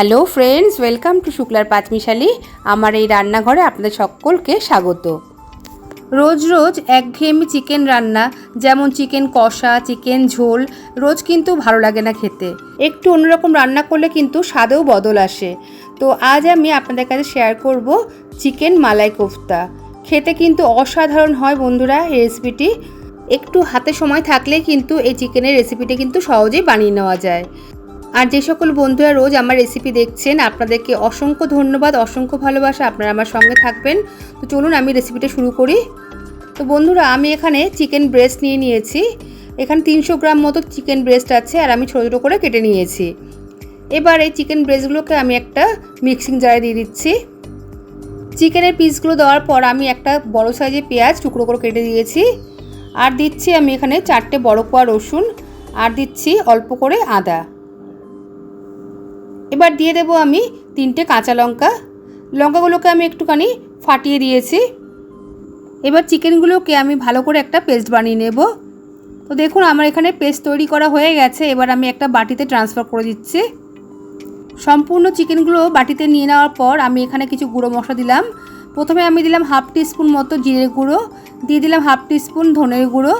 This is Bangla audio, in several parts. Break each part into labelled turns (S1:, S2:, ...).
S1: হ্যালো ফ্রেন্ডস, ওয়েলকাম টু শুক্লার পাঁচমিশালি। আমার এই রান্নাঘরে আপনাদের সকলকে স্বাগত। রোজ রোজ একঘেয়েমি চিকেন রান্না, যেমন চিকেন কষা, চিকেন ঝোল, রোজ কিন্তু ভালো লাগে না খেতে। একটু অন্যরকম রান্না করলে কিন্তু স্বাদেও বদল আসে। তো আজ আমি আপনাদের কাছে শেয়ার করব চিকেন মালাই কোফতা। খেতে কিন্তু অসাধারণ হয় বন্ধুরা এই রেসিপিটি একটু হাতে সময় থাকলে কিন্তু এই চিকেনের রেসিপিটি কিন্তু সহজেই বানিয়ে নেওয়া যায়। আর যে সকল বন্ধুরা রোজ আমার রেসিপি দেখছেন, আপনাদেরকে অসংখ্য ধন্যবাদ, অসংখ্য ভালোবাসা। আপনারা আমার সঙ্গে থাকবেন। তো চলুন আমি রেসিপিটা শুরু করি। তো বন্ধুরা, আমি এখানে চিকেন ব্রেস্ট নিয়ে নিয়েছি। এখানে তিনশো গ্রাম মতো চিকেন ব্রেস্ট আছে আর আমি ছোটো ছোটো করে কেটে নিয়েছি। এবার এই চিকেন ব্রেস্টগুলোকে আমি একটা মিক্সিং জারে দিয়ে দিচ্ছি। চিকেনের পিসগুলো দেওয়ার পর আমি একটা বড় সাইজের পেঁয়াজ টুকরো করে কেটে দিয়েছি। আর দিচ্ছি আমি এখানে চারটে বড় কোয়া রসুন। আর দিচ্ছি অল্প করে আদা। এবার দিয়ে দেবো আমি তিনটে কাঁচা লঙ্কা। লঙ্কাগুলোকে আমি একটুখানি ফাটিয়ে দিয়েছি। এবার চিকেনগুলোকে আমি ভালো করে একটা পেস্ট বানিয়ে নেব। তো দেখুন, আমার এখানে পেস্ট তৈরি করা হয়ে গেছে। এবার আমি একটা বাটিতে ট্রান্সফার করে দিচ্ছি। সম্পূর্ণ চিকেনগুলো বাটিতে নিয়ে নেওয়ার পর আমি এখানে কিছু গুঁড়ো মশলা দিলাম। প্রথমে আমি দিলাম হাফ টিস্পুন মতো জিরের গুঁড়ো। দিয়ে দিলাম হাফ টিস্পুন ধনের গুঁড়ো।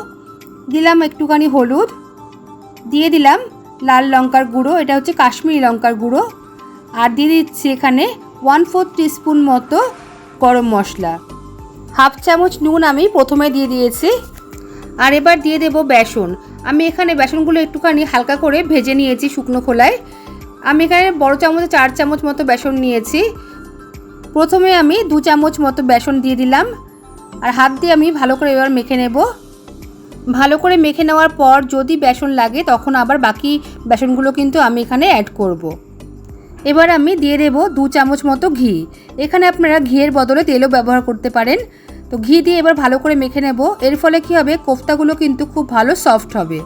S1: দিলাম একটুখানি হলুদ। দিয়ে দিলাম লাল লঙ্কার গুঁড়ো, এটা হচ্ছে কাশ্মীরি লঙ্কার গুঁড়ো। আর দিয়ে দিচ্ছি এখানে ওয়ান ফোর্থ টিস্পুন মতো গরম মশলা। হাফ চামচ নুন আমি প্রথমে দিয়ে দিয়েছি। আর এবার দিয়ে দেব বেসন। আমি এখানে বেসনগুলো একটুখানি হালকা করে ভেজে নিয়েছি শুকনো খোলায়। আমি এখানে বড় চামচে, চার চামচ মতো বেসন নিয়েছি। প্রথমে আমি দু চামচ মতো বেসন দিয়ে দিলাম। আর হাত দিয়ে আমি ভালো করে এবার মেখে নেব। ভালো করে মেখে নেওয়ার পর যদি বেসন লাগে, তখন আবার বাকি বেসনগুলো কিন্তু আমি এখানে অ্যাড করব। এবার আমি দিয়ে দেব দু চামচ মতো ঘি। এখানে আপনারা ঘিয়ের বদলে তেলও ব্যবহার করতে পারেন। তো ঘি দিয়ে এবার ভালো করে মেখে নেব। এর ফলে কী হবে? কোফতাগুলো কিন্তু খুব ভালো সফট হবে।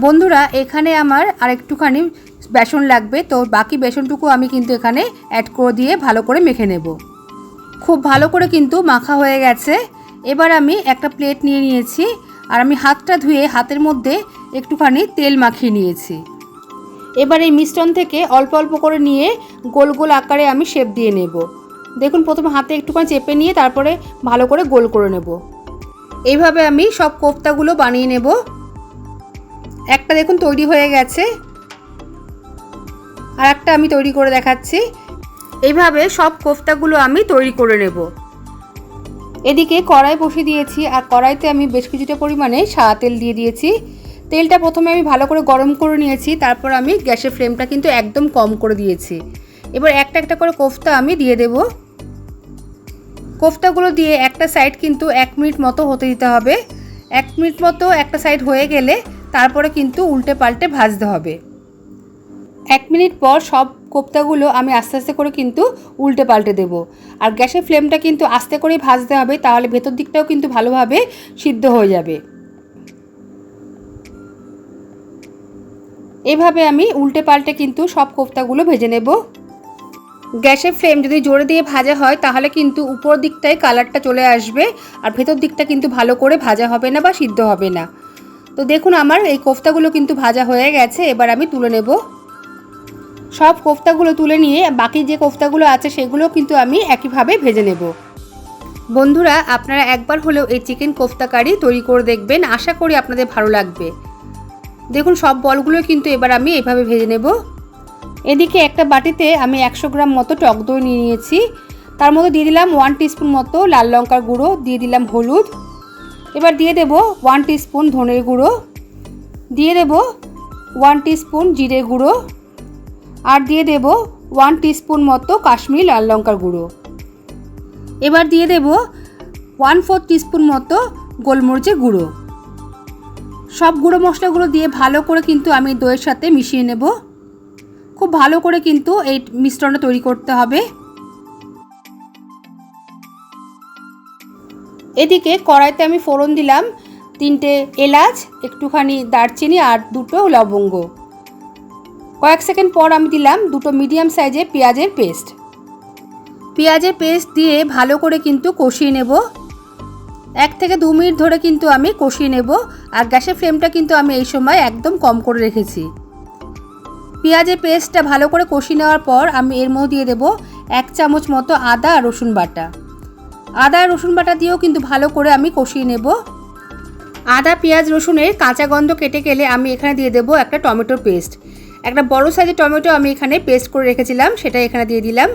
S1: বন্ধুরা, এখানে আমার আর একটুখানি বেসন লাগবে। তো বাকি বেসনটুকু আমি কিন্তু এখানে অ্যাড করে দিয়ে ভালো করে মেখে নেব। খুব ভালো করে কিন্তু মাখা হয়ে গেছে। এবার আমি একটা প্লেট নিয়ে নিয়েছি। আর আমি হাতটা ধুয়ে হাতের মধ্যে একটুখানি তেল মাখিয়ে নিয়েছি। এবার এই মিশ্রণ থেকে অল্প অল্প করে নিয়ে গোল গোল আকারে আমি শেপ দিয়ে নেব। দেখুন, প্রথমে হাতে একটুখানি চেপে নিয়ে তারপরে ভালো করে গোল করে নেব। এইভাবে আমি সব কোফতাগুলো বানিয়ে নেব। একটা দেখুন তৈরি হয়ে গেছে। আর একটা আমি তৈরি করে দেখাচ্ছি। এইভাবে সব কোফতাগুলো আমি তৈরি করে নেব। এদিকে কড়াই বসিয়ে দিয়েছি, আর কড়াইতে আমি বেশ কিছুটা পরিমাণে সাদা তেল দিয়ে দিয়েছি। তেলটা প্রথমে আমি ভালো করে গরম করে নিয়েছি, তারপর আমি গ্যাসের ফ্লেমটা কিন্তু একদম কম করে দিয়েছি। এবার একটা একটা করে কোফতা আমি দিয়ে দেব। কোফতাগুলো দিয়ে একটা সাইড কিন্তু এক মিনিট মতো হতে দিতে হবে। এক মিনিট মতো একটা সাইড হয়ে গেলে তারপরে কিন্তু উল্টে পাল্টে ভাজতে হবে। এক মিনিট পর সব কোপ্তাগুলো আমি আস্তে আস্তে করে কিন্তু উল্টে পাল্টে দেবো। আর গ্যাসের ফ্লেমটা কিন্তু আস্তে করেই ভাজতে হবে, তাহলে ভেতর দিকটাও কিন্তু ভালোভাবে সিদ্ধ হয়ে যাবে। এভাবে আমি উল্টে পাল্টে কিন্তু সব কোপ্তাগুলো ভেজে নেব। গ্যাসের ফ্লেম যদি জোরে দিয়ে ভাজা হয়, তাহলে কিন্তু উপর দিকটায় কালারটা চলে আসবে, আর ভেতর দিকটা কিন্তু ভালো করে ভাজা হবে না বা সিদ্ধ হবে না। তো দেখুন, আমার এই কোফতাগুলো কিন্তু ভাজা হয়ে গেছে, এবার আমি তুলে নেব। সব কোফতাগুলো তুলে নিয়ে বাকি যে কোফতাগুলো আছে সেগুলো কিন্তু আমি একইভাবে ভেজে নেব। বন্ধুরা, আপনারা একবার হলেও এই চিকেন কোফতা কারি তৈরি করে দেখবেন। আশা করি আপনাদের ভালো লাগবে। দেখুন, সব বলগুলো কিন্তু এবার আমি এভাবে ভেজে নেব। এদিকে একটা বাটিতে আমি একশো গ্রাম মতো টক দই নিয়ে নিয়েছি। তার মধ্যে দিয়ে দিলাম ওয়ান টিস্পুন মতো লাল লঙ্কার গুঁড়ো, দিয়ে দিলাম হলুদ। এবার দিয়ে দেব ওয়ান টিস্পুন ধনের গুঁড়ো। দিয়ে দেব ওয়ান টিস্পুন জিরে গুঁড়ো। আর দিয়ে দেব ওয়ান টিস্পুন মতো কাশ্মীরি লাল লঙ্কার গুঁড়ো। এবার দিয়ে দেব ওয়ান ফোর টিস্পুন মতো গোলমরিচের গুঁড়ো। সব গুঁড়ো মশলাগুলো দিয়ে ভালো করে কিন্তু আমি দইয়ের সাথে মিশিয়ে নেব। খুব ভালো করে কিন্তু এই মিশ্রণটা তৈরি করতে হবে। এদিকে কড়াইতে আমি ফোড়ন দিলাম তিনটে এলাচ, একটুখানি দারচিনি আর দুটো লবঙ্গ। কয়েক সেকেন্ড পর আমি দিলাম দুটো মিডিয়াম সাইজের পেঁয়াজের পেস্ট। পেঁয়াজের পেস্ট দিয়ে ভালো করে কিন্তু কষিয়ে নেব। এক থেকে দু মিনিট ধরে কিন্তু আমি কষিয়ে নেব আর গ্যাসের ফ্লেমটা কিন্তু আমি এই সময় একদম কম করে রেখেছি। পেঁয়াজের পেস্টটা ভালো করে কষিয়ে নেওয়ার পর আমি এর মধ্যে দিয়ে দেবো এক চামচ মতো আদা আর রসুন বাটা। আদা রসুন বাটা দিয়েও কিন্তু ভালো করে আমি কষিয়ে নেব। আদা, পেঁয়াজ, রসুনের কাঁচা গন্ধ কেটে গেলে আমি এখানে দিয়ে দেবো একটা টমেটোর পেস্ট। একটা বড় সাইজের টমেটো আমি এখানে পেস্ট করে রেখেছিলাম, সেটা এখানে দিয়ে দিলাম।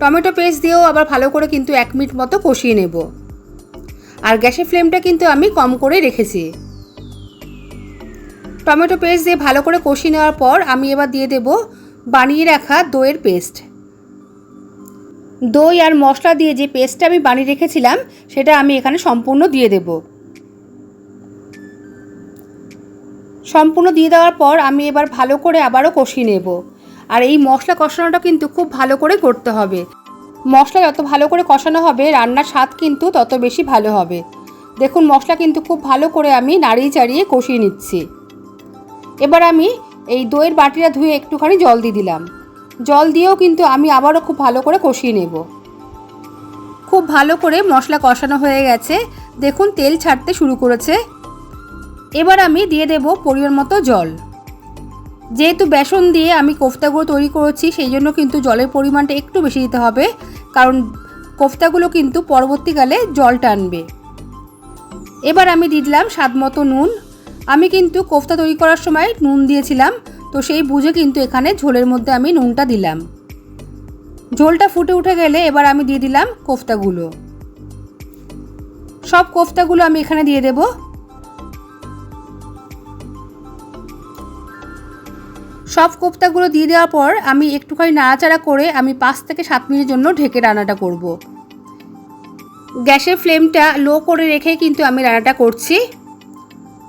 S1: টমেটো পেস্ট দিয়েও আবার ভালো করে কিন্তু এক মিনিট মতো কষিয়ে নেব। আর গ্যাসের ফ্লেমটা কিন্তু আমি কম করে রেখেছি। টমেটো পেস্ট দিয়ে ভালো করে কষিয়ে নেওয়ার পর আমি এবার দিয়ে দেব বানিয়ে রাখা দইয়ের পেস্ট দই আর মশলা দিয়ে যে পেস্টটা আমি বানিয়ে রেখেছিলাম, সেটা আমি এখানে সম্পূর্ণ দিয়ে দেব। সম্পূর্ণ দিয়ে দেওয়ার পর আমি এবার ভালো করে আবারও কষিয়ে নেব। আর এই মশলা কষানোটা কিন্তু খুব ভালো করে করতে হবে। মশলা যত ভালো করে কষানো হবে, রান্নার স্বাদ কিন্তু তত বেশি ভালো হবে। দেখুন, মশলা কিন্তু খুব ভালো করে আমি নাড়িয়ে চাড়িয়ে কষিয়ে নিচ্ছি। এবার আমি এই দইয়ের বাটিটা ধুয়ে একটুখানি জল দিয়ে দিলাম। জল দিয়েও কিন্তু আমি আবারও খুব ভালো করে কষিয়ে নেব। খুব ভালো করে মশলা কষানো হয়ে গেছে। দেখুন, তেল ছাড়তে শুরু করেছে। এবার আমি দিয়ে দেব পরিমাণ মতো জল। যেহেতু বেসন দিয়ে আমি কোফতাগুলো তৈরি করেছি, সেই জন্য কিন্তু জলের পরিমাণটা একটু বেশি দিতে হবে, কারণ কোফতাগুলো কিন্তু পরবর্তীকালে জল টানবে এবার আমি দিলাম স্বাদ মতো নুন। আমি কিন্তু কোফতা তৈরি করার সময় নুন দিয়েছিলাম, তো সেই বুঝে কিন্তু এখানে ঝোলের মধ্যে আমি নুনটা দিলাম। ঝোলটা ফুটে উঠে গেলে এবার আমি দিয়ে দিলাম কোফতাগুলো। সব কোফতাগুলো আমি এখানে দিয়ে দেব। সব কোফতাগুলো দিয়ে দেওয়ার পর আমি একটুখানি নাড়াচাড়া করে আমি পাঁচ থেকে সাত মিনিটের জন্য ঢেকে রান্নাটা করব। গ্যাসের ফ্লেমটা লো করে রেখে কিন্তু আমি রান্নাটা করছি।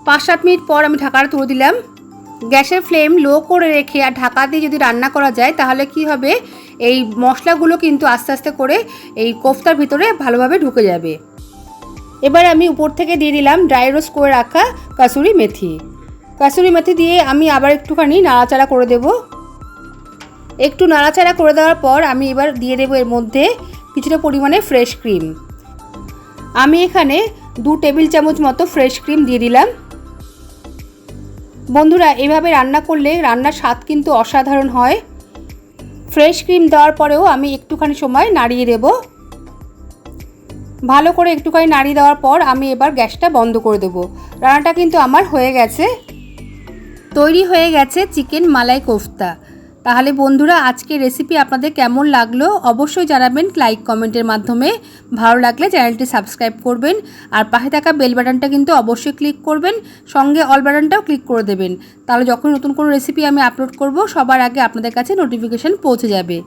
S1: পাঁচ সাত মিনিট পর আমি ঢাকাটা তুলে দিলাম। গ্যাসের ফ্লেম লো করে রেখে আর ঢাকা দিয়ে যদি রান্না করা যায় তাহলে কি হবে? এই মশলাগুলো কিন্তু আস্তে আস্তে করে এই কোফতার ভিতরে ভালোভাবে ঢুকে যাবে। এবার আমি উপর থেকে দিয়ে দিলাম ড্রাই রোস্ট করে রাখা কাসুরি মেথি। কাসুরি মেথি দিয়ে আমি আবার একটুখানি নাড়াচাড়া করে দেব। একটু নাড়াচাড়া করে দেওয়ার পর আমি এবার দিয়ে দেবো এর মধ্যে কিছুটা পরিমাণে ফ্রেশ ক্রিম আমি এখানে দু টেবিল চামচ মতো ফ্রেশ ক্রিম দিয়ে দিলাম। বন্ধুরা, এভাবে রান্না করলে রান্নার স্বাদ কিন্তু অসাধারণ হয়। ফ্রেশ ক্রিম দেওয়ার পরেও আমি একটুখানি সময় নাড়িয়ে দেব। ভালো করে একটুখানি নাড়িয়ে দেওয়ার পর আমি এবার গ্যাসটা বন্ধ করে দেবো। রান্নাটা কিন্তু আমার হয়ে গেছে। তৈরি হয়ে গেছে চিকেন মালাই কোফতা। তাহলে বন্ধুরা, আজকের রেসিপি আপনাদের কেমন লাগল? অবশ্যই জানাবেন লাইক কমেন্টের মাধ্যমে। ভালো লাগলে চ্যানেলটি সাবস্ক্রাইব করবেন। আর পাশে থাকা বেল বাটনটা কিন্তু অবশ্যই ক্লিক করবেন। সঙ্গে অল বাটনটাও ক্লিক করে দেবেন। তাহলে যখন নতুন কোনো রেসিপি আমি আপলোড করব, সবার আগে আপনাদের কাছে নোটিফিকেশান পৌঁছে যাবে।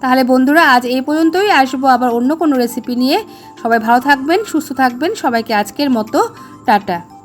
S1: তাহলে বন্ধুরা, আজ এই পর্যন্তই। আসব আবার অন্য কোনো রেসিপি নিয়ে। সবাই ভালো থাকবেন, সুস্থ থাকবেন। সবাইকে আজকের মতো, টাটা।